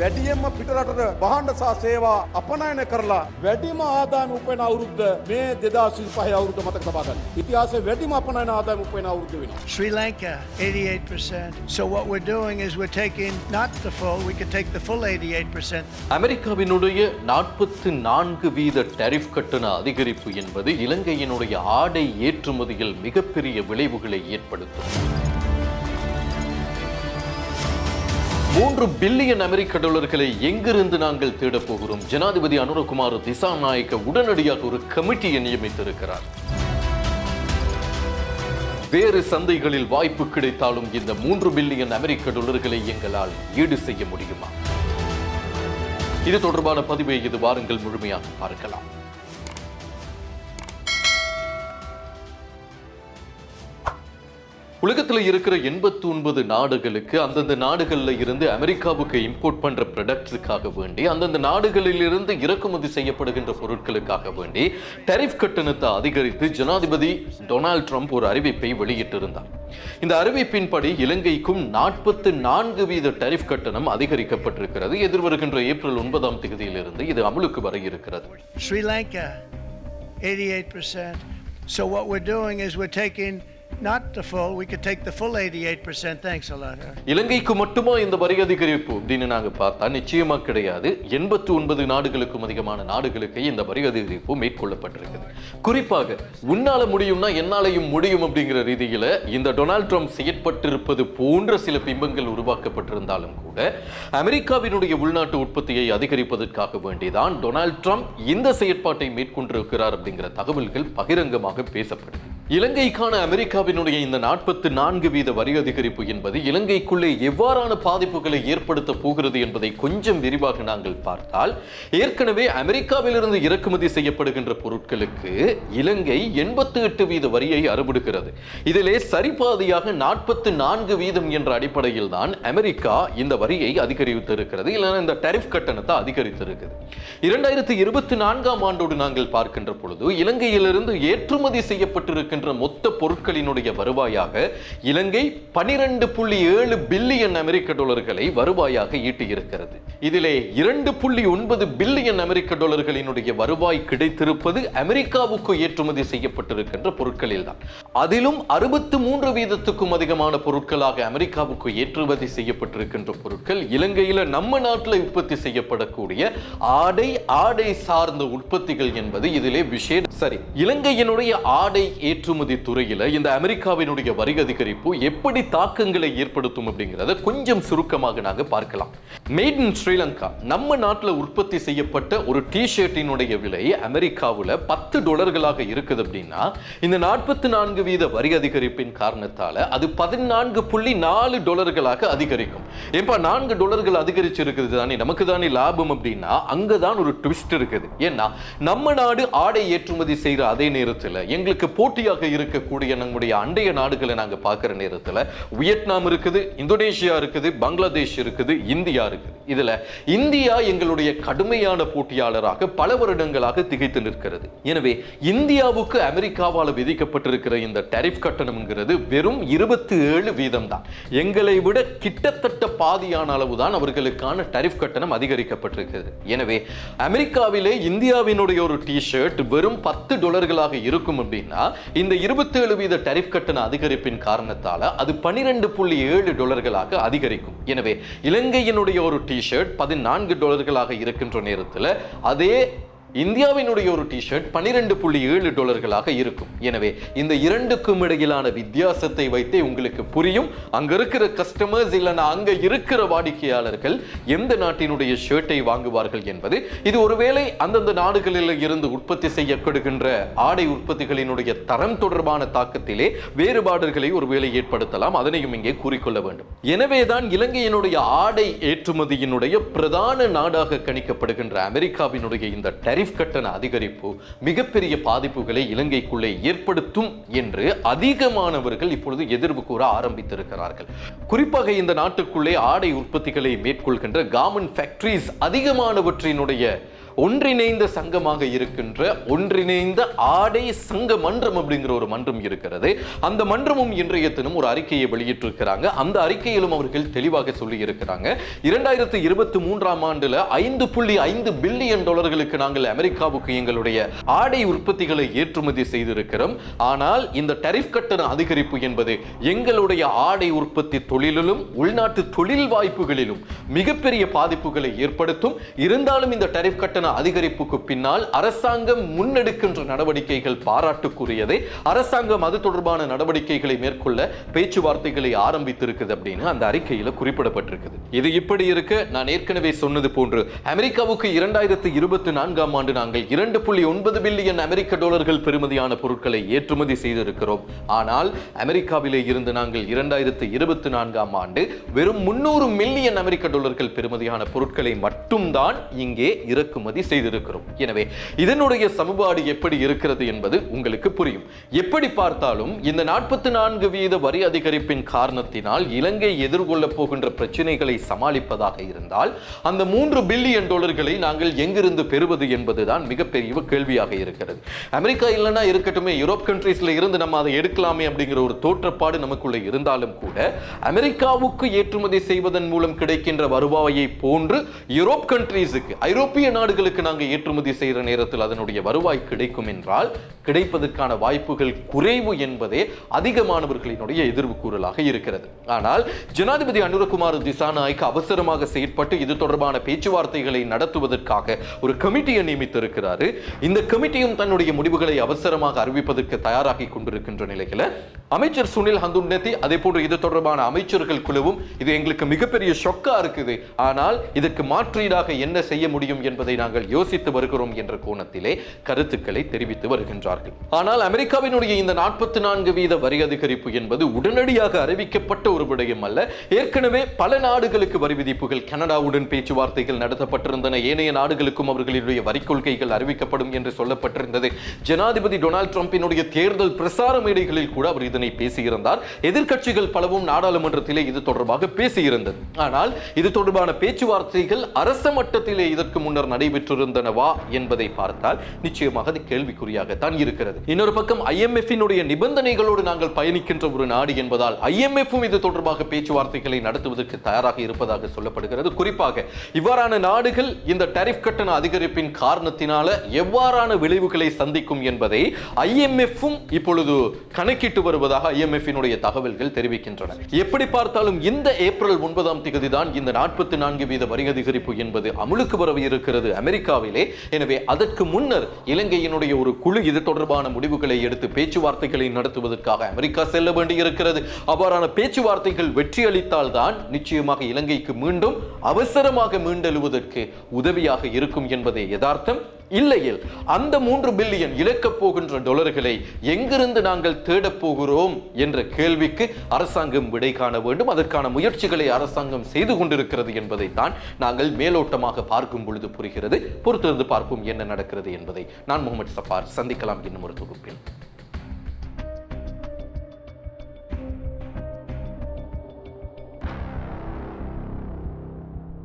වැඩියෙන්ම පිටරටට බහන්ඩ සහ සේවා අපනයන කරලා වැඩිම ආදායම උපයන අවුරුද්ද මේ දෙදා පහ අවුරුද්ද මතක තබාගන්න. ඉතිහාසේ වැඩිම අපනයන ආදායම උපයන අවුරුද්ද වෙනවා. Sri Lanka, 88%. So what we're doing is we're taking not the full, we could take the full 88%. அமெரிக்காவினுடைய நாற்பத்து நான்கு வீத டரிஃப் கட்டண அதிகரிப்பு என்பது இலங்கையினுடைய ஆடை ஏற்றுமதியில் மிகப்பெரிய விளைவுகளை ஏற்படுத்தும் மூன்று பில்லியன் அமெரிக்க டாலர்களை எங்கிருந்து நாங்கள் தேடப் போகிறோம்? ஜனாதிபதி அனுரகுமார் திசாநாயக்க உடனடியாக ஒரு கமிட்டியை நியமித்திருக்கிறார். வேறு சந்தைகளில் வாய்ப்பு கிடைத்தாலும் இந்த மூன்று பில்லியன் அமெரிக்க டாலர்களை எங்களால் ஈடு செய்ய முடியுமா? இது தொடர்பான பதிவை இது வாருங்கள் முழுமையாக பார்க்கலாம். உலகத்தில் இருக்கிற எண்பத்தி ஒன்பது நாடுகளுக்கு அந்தந்த நாடுகளில் இருந்து அமெரிக்காவுக்கு இம்போர்ட் பண்ற ப்ரொடக்ட்ஸுக்காக வேண்டி அந்தந்த நாடுகளிலிருந்து இறக்குமதி செய்யப்படுகின்ற பொருட்களுக்காக வேண்டி டரிஃப் கட்டணத்தை அதிகரித்து ஜனாதிபதி டொனால்ட் ட்ரம்ப் ஒரு அறிவிப்பை வெளியிட்டிருந்தார். இந்த அறிவிப்பின்படி இலங்கைக்கும் நாற்பத்து நான்கு வீத டரிஃப் கட்டணம் அதிகரிக்கப்பட்டிருக்கிறது. எதிர்வருகின்ற ஏப்ரல் ஒன்பதாம் தேதியிலிருந்து இது அமலுக்கு வர இருக்கிறது. Sri Lanka 88%. So what we're doing is we're taking not the full, we could take the full 88%. Thanks a lot. இலங்கைக்கு மட்டுமா இந்த வரி அதிகரிப்பு அப்படின்னு நாங்க பார்த்தா நிச்சயமா கிடையாது எண்பத்தி ஒன்பது நாடுகளுக்கும் அதிகமான நாடுகளுக்கு இந்த வரி அதிகரிப்பு மேற்கொள்ளப்பட்டிருக்குது குறிப்பாக உன்னால முடியும்னா என்னாலையும் முடியும் அப்படிங்கிற ரீதியில இந்த டொனால்ட் ட்ரம்ப் செயற்பட்டிருப்பது போன்ற சில பிம்பங்கள் உருவாக்கப்பட்டிருந்தாலும் கூட அமெரிக்காவினுடைய உள்நாட்டு உற்பத்தியை அதிகரிப்பதற்காக வேண்டிதான் டொனால்ட் ட்ரம்ப் இந்த செயற்பாட்டை மேற்கொண்டிருக்கிறார் அப்படிங்கிற தகவல்கள் பகிரங்கமாக பேசப்படுது இலங்கைக்கான அமெரிக்காவினுடைய இந்த நாற்பத்தி நான்கு வீத வரி அதிகரிப்பு என்பது இலங்கைக்குள்ளே எவ்வாறான பாதிப்புகளை ஏற்படுத்த போகிறது என்பதை கொஞ்சம் விரிவாக நாங்கள் பார்த்தால் ஏற்கனவே அமெரிக்காவிலிருந்து இறக்குமதி செய்யப்படுகின்ற பொருட்களுக்கு இலங்கை எண்பத்தி எட்டு வீத வரியை அறுபடுகிறது. இதிலே சரிபாதியாக நாற்பத்தி நான்கு வீதம் என்ற அடிப்படையில் தான் அமெரிக்கா இந்த வரியை அதிகரித்திருக்கிறது. இல்லைன்னா இந்த டரிஃப் கட்டணத்தை அதிகரித்திருக்கிறது இரண்டாயிரத்தி இருபத்தி நான்காம் ஆண்டோடு நாங்கள் பார்க்கின்ற பொழுது இலங்கையிலிருந்து ஏற்றுமதி செய்யப்பட்டிருக்கின்ற மொத்த பொருட்களினுடைய வருவாயாக இலங்கை பனிரெண்டு புள்ளி ஏழு பில்லியன் அமெரிக்க டாலர்களை வருவாயாக ஈட்டியிருக்கிறது. இதிலே இரண்டு புள்ளி ஒன்பது பில்லியன் அமெரிக்க டாலர்களினுடைய வருவாய் கிடைத்திருப்பது அமெரிக்காவுக்கு ஏற்றுமதி செய்யப்பட்டிருக்கின்ற பொருட்களில் தான் அதிலும் அறுபத்து மூன்று வீதத்துக்கும் அதிகமான பொருட்களாக அமெரிக்காவுக்கு ஏற்றுமதி செய்யப்பட்டிருக்கின்ற பொருட்கள் இலங்கையில் நம்ம நாட்டில் உற்பத்தி செய்யப்படக்கூடிய ஆடை ஆடை சார்ந்த உற்பத்திகள் என்பது இதிலே விஷயம் சரி இலங்கையினுடைய ஆடை ஏற்று ஏற்றுமதி துறையில் இந்த அமெரிக்காவினுடைய வரி அதிகரிப்பு எப்படி தாக்கங்களை ஏற்படுத்தும் அப்படிங்கிறத கொஞ்சம் சுருக்கமாக நாங்கள் பார்க்கலாம். மேட் இன் ஸ்ரீலங்கா நம்ம நாட்டில் உற்பத்தி செய்யப்பட்ட ஒரு டி ஷர்ட்டினுடைய விலை அமெரிக்காவில் பத்து டாலர்களாக இருக்குது அப்படின்னா இந்த நாற்பத்தி நான்கு வீத வரி அதிகரிப்பின் காரணத்தால் அது பதினான்கு புள்ளி நாலு டாலர்களாக அதிகரிக்கும். ஏன்பா நான்கு டாலர்கள் அதிகரிச்சிருக்குது தானே? நமக்கு தானே லாபம் அப்படின்னா அங்கே தான் ஒரு ட்விஸ்ட் இருக்குது. ஏன்னா நம்ம நாடு ஆடை ஏற்றுமதி செய்கிற அதே நேரத்தில் எங்களுக்கு போட்டியாக இருக்கக்கூடிய நம்முடைய அண்டைய நாடுகளை நாங்கள் பார்க்குற நேரத்தில் வியட்நாம் இருக்குது இந்தோனேஷியா இருக்குது பங்களாதேஷ் இருக்குது இந்தியா இருக்குது. இதில் இந்தியா எங்களுடைய கடுமையான போட்டியாளராக பல வருடங்களாக திகைத்து நிற்கிறது. எனவே இந்தியாவுக்கு அமெரிக்காவால் விதிக்கப்பட்டிருக்கிற இந்த டெரிஃப் கட்டணம்ங்கிறது வெறும் இருபத்தி ஏழு வீதம் தான் எங்களை விட கிட்டத்தட்ட பாதியான அளவு தான் அவர்களுக்கான டெரிஃப் கட்டணம் அதிகரிக்கப்பட்டிருக்கிறது. எனவே அமெரிக்காவிலே இந்தியாவினுடைய ஒரு டி ஷர்ட் வெறும் பத்து டாலர்களாக இருக்கும் அப்படின்னா இந்த இருபத்தேழு வீத டரிஃப் கட்டண அதிகரிப்பின் காரணத்தால அது பனிரெண்டு புள்ளி ஏழு டாலர்களாக அதிகரிக்கும். எனவே இலங்கையினுடைய ஒரு டி ஷர்ட் பதினான்கு டாலர்களாக இருக்கின்ற நேரத்தில் அதே இந்தியாவினுடைய ஒரு டிஷர்ட் பனிரெண்டு புள்ளி ஏழு டாலர்களாக இருக்கும். எனவே இந்த இரண்டுக்கும் இடையிலான வித்தியாசத்தை வைத்தே உங்களுக்கு புரியும். அங்க இருக்கிற கஸ்டமர்ஸ் இல்லைன்னா அங்க இருக்கிற வாடிக்கையாளர்கள் எந்த நாட்டினுடைய ஷர்ட்டை வாங்குவார்கள் என்பது இது ஒருவேளை அந்தந்த நாடுகளில் இருந்து உற்பத்தி செய்யப்படுகின்ற ஆடை உற்பத்திகளினுடைய தரம் தொடர்பான தாக்கத்திலே வேறுபாடுகளை ஒருவேளை ஏற்படுத்தலாம். அதனையும் இங்கே கூறிக்கொள்ள வேண்டும். எனவேதான் இலங்கையினுடைய ஆடை ஏற்றுமதியினுடைய பிரதான நாடாக கணிக்கப்படுகின்ற அமெரிக்காவினுடைய இந்த டரிஃப் கட்டண அதிகரிப்பு மிகப்பெரிய பாதிப்புகளை இலங்கைக்குள்ளே ஏற்படுத்தும் என்று அதிகமானவர்கள் இப்பொழுது எதிர்வு கூற ஆரம்பித்திருக்கிறார்கள். குறிப்பாக இந்த நாட்டுக்குள்ளே ஆடை உற்பத்திகளை மேற்கொள்கின்ற கார்மெண்ட் ஃபேக்டரிஸ் அதிகமானவற்றினுடைய ஒன்றிணைந்த சங்கமாக இருக்கின்ற ஒன்றிணைந்த ஆடை சங்க மன்றம் அப்படிங்கிற ஒரு மன்றம் இருக்கிறது. அந்த மன்றமும் இன்றைய தினம் ஒரு அறிக்கையை வெளியிட்டிருக்கிறாங்க. அந்த அறிக்கையிலும் அவர்கள் தெளிவாக சொல்லி இருக்கிறாங்க இரண்டாயிரத்தி இருபத்தி மூன்றாம் ஆண்டுல ஐந்து புள்ளி ஐந்து பில்லியன் டாலர்களுக்கு நாங்கள் அமெரிக்காவுக்கு எங்களுடைய ஆடை உற்பத்திகளை ஏற்றுமதி செய்திருக்கிறோம். ஆனால் இந்த டரிஃப் கட்டண அதிகரிப்பு என்பது எங்களுடைய ஆடை உற்பத்தி தொழிலிலும் உள்நாட்டு தொழில் வாய்ப்புகளிலும் மிகப்பெரிய பாதிப்புகளை ஏற்படுத்தும். இருந்தாலும் இந்த டரிஃப் கட்டண கட்டண அதிகரிப்புக்கு பின்னால் அரசாங்கம் முன்னெடுக்கின்ற நடவடிக்கைகள் பாராட்டுக்குரியது. அரசாங்கம் அது தொடர்பான நடவடிக்கைகளை மேற்கொள்ள பேச்சுவார்த்தைகளை ஆரம்பித்திருக்குது அப்படின்னு அந்த அறிக்கையில் குறிப்பிடப்பட்டிருக்குது. இது இப்படி இருக்க. நான் ஏற்கனவே சொன்னது போன்று அமெரிக்காவுக்கு இரண்டாயிரத்து இருபத்தி நான்காம் ஆண்டு நாங்கள் இரண்டு புள்ளி ஒன்பது பில்லியன் அமெரிக்க டாலர்கள் பெறுமதியான பொருட்களை ஏற்றுமதி செய்திருக்கிறோம். ஆனால் அமெரிக்காவிலே இருந்து நாங்கள் இரண்டாயிரத்து இருபத்தி நான்காம் ஆண்டு வெறும் முன்னூறு மில்லியன் அமெரிக்க டாலர்கள் பெறுமதியான பொருட்களை மட்டும்தான் இங்கே இறக்குமதி செய்திருக்கிறோம். எனவே இதனுடைய சமபாடு எப்படி இருக்கிறது என்பது உங்களுக்கு புரியும். எப்படி பார்த்தாலும் இந்த நாற்பத்தி நான்கு வீத வரி அதிகரிப்பின் காரணத்தினால் இலங்கை எதிர்கொள்ளப் போகின்ற பிரச்சனைகளை சமாளிப்பதாக இருந்தால் அந்த மூன்று பில்லியன் டாலர்களை நாங்கள் எங்கிருந்து பெறுவது என்பதுதான் மிகப்பெரிய கேள்வியாக இருக்கிறது. அமெரிக்கா இல்லைன்னா இருக்கட்டும் யூரோப் கண்ட்ரீஸ்ல இருந்து நம்ம அதை எடுக்கலாமே அப்படிங்கிற ஒரு தோற்றப்பாடு நமக்குள்ள இருந்தாலும் கூட அமெரிக்காவுக்கு ஏற்றுமதி செய்வதன் மூலம் கிடைக்கின்ற வருவாயை போன்று யூரோப் கண்ட்ரீஸுக்கு ஐரோப்பிய நாடுகள் நாடுகளுக்கு நாங்கள் ஏற்றுமதி செய்கிற நேரத்தில் அதனுடைய வருவாய் கிடைக்கும் என்றால் கிடைப்பதற்கான வாய்ப்புகள் குறைவு என்பதே அதிகமானவர்களினுடைய எதிர்வு கூறலாக இருக்கிறது. ஆனால் ஜனாதிபதி அனுரகுமார் திசாநாய்க்கு அவசரமாக செயற்பட்டு இது தொடர்பான பேச்சுவார்த்தைகளை நடத்துவதற்காக ஒரு கமிட்டியை நியமித்திருக்கிறாரு. இந்த கமிட்டியும் தன்னுடைய முடிவுகளை அவசரமாக அறிவிப்பதற்கு தயாராகி கொண்டிருக்கின்ற நிலையில அமைச்சர் சுனில் ஹந்துன்னதி அதே போன்று இது தொடர்பான அமைச்சர்கள் குழுவும் இது எங்களுக்கு மிகப்பெரிய ஷொக்கா இருக்குது. ஆனால் இதற்கு மாற்றீடாக என்ன செய்ய முடியும் என்பதை நாங்கள் யோசித்து வருகிறோம் என்ற கோணத்திலே கருத்துக்களை தெரிவித்து வருகின்றார்கள். ஆனால் அமெரிக்காவினுடைய இந்த நாற்பத்தி நான்கு வீத வரி அதிகரிப்பு என்பது உடனடியாக அறிவிக்கப்பட்ட ஒரு விடயம் அல்ல. ஏற்கனவே பல நாடுகளுக்கு வரி விதிப்புகள் கனடாவுடன் பேச்சுவார்த்தைகள் நடத்தப்பட்டிருந்தன. ஏனைய நாடுகளுக்கும் அவர்களுடைய வரி கொள்கைகள் அறிவிக்கப்படும் என்று சொல்லப்பட்டிருந்தது. ஜனாதிபதி டொனால்ட் டிரம்பினுடைய தேர்தல் பிரசார மேடைகளில் கூட அவர் இதனை இதனை பேசியிருந்தார் எதிர்க்கட்சிகள் பலவும் நாடாளுமன்றத்திலே இது தொடர்பாக பேசியிருந்தது. ஆனால் இது தொடர்பான பேச்சுவார்த்தைகள் அரச மட்டத்திலே இதற்கு முன்னர் நடைபெற்றிருந்தனவா என்பதை பார்த்தால் நிச்சயமாக அது கேள்விக்குறியாகத்தான் இருக்கிறது. இன்னொரு பக்கம் ஐஎம்எஃபினுடைய நிபந்தனைகளோடு நாங்கள் பயணிக்கின்ற ஒரு நாடு என்பதால் ஐஎம்எஃப்பும் இது தொடர்பாக பேச்சுவார்த்தைகளை நடத்துவதற்கு தயாராக இருப்பதாக சொல்லப்படுகிறது. குறிப்பாக இவ்வாறான நாடுகள் இந்த டரிஃப் கட்டண அதிகரிப்பின் காரணத்தினால எவ்வாறான விளைவுகளை சந்திக்கும் என்பதை ஐஎம்எஃப்பும் இப்பொழுது கணக்கிட்டு வருவதாக ஐஎம்எஃபினுடைய தகவல்கள் தெரிவிக்கின்றன. எப்படி பார்த்தாலும் இந்த ஏப்ரல் ஒன்பதாம் தேதி தான் இந்த நாற்பத்தி நான்கு வீத வரி அதிகரிப்பு என்பது அமுலுக்கு வரவு இருக்கிறது அமெரிக்காவிலே. எனவே அதற்கு முன்னர் இலங்கையினுடைய ஒரு குழு இது தொடர்பான முடிவுகளை எடுத்து பேச்சுவார்த்தைகளை நடத்துவதற்காக அமெரிக்கா செல்ல வேண்டியிருக்கிறது. அவ்வாறான பேச்சுவார்த்தைகள் வெற்றி அளித்தால் தான் நிச்சயமாக இலங்கைக்கு மீண்டும் அவசரமாக மீண்டெழுவதற்கு உதவியாக இருக்கும் என்பதே யதார்த்தம். இல்லையில் அந்த மூன்று பில்லியன் இழக்கப் போகின்ற டொலர்களை எங்கிருந்து நாங்கள் தேடப் போகிறோம் என்ற கேள்விக்கு அரசாங்கம் விடை காண வேண்டும். அதற்கான முயற்சிகளை அரசாங்கம் செய்து கொண்டிருக்கிறது என்பதைத்தான் நாங்கள் மேலோட்டமாக பார்க்கும் பொழுது புரிகிறது. பொறுத்திருந்து பார்ப்போம் என்ன நடக்கிறது என்பதை. நான் முகமது சஃபார். சந்திக்கலாம். இன்னும் ஒரு தொகுப்பில்.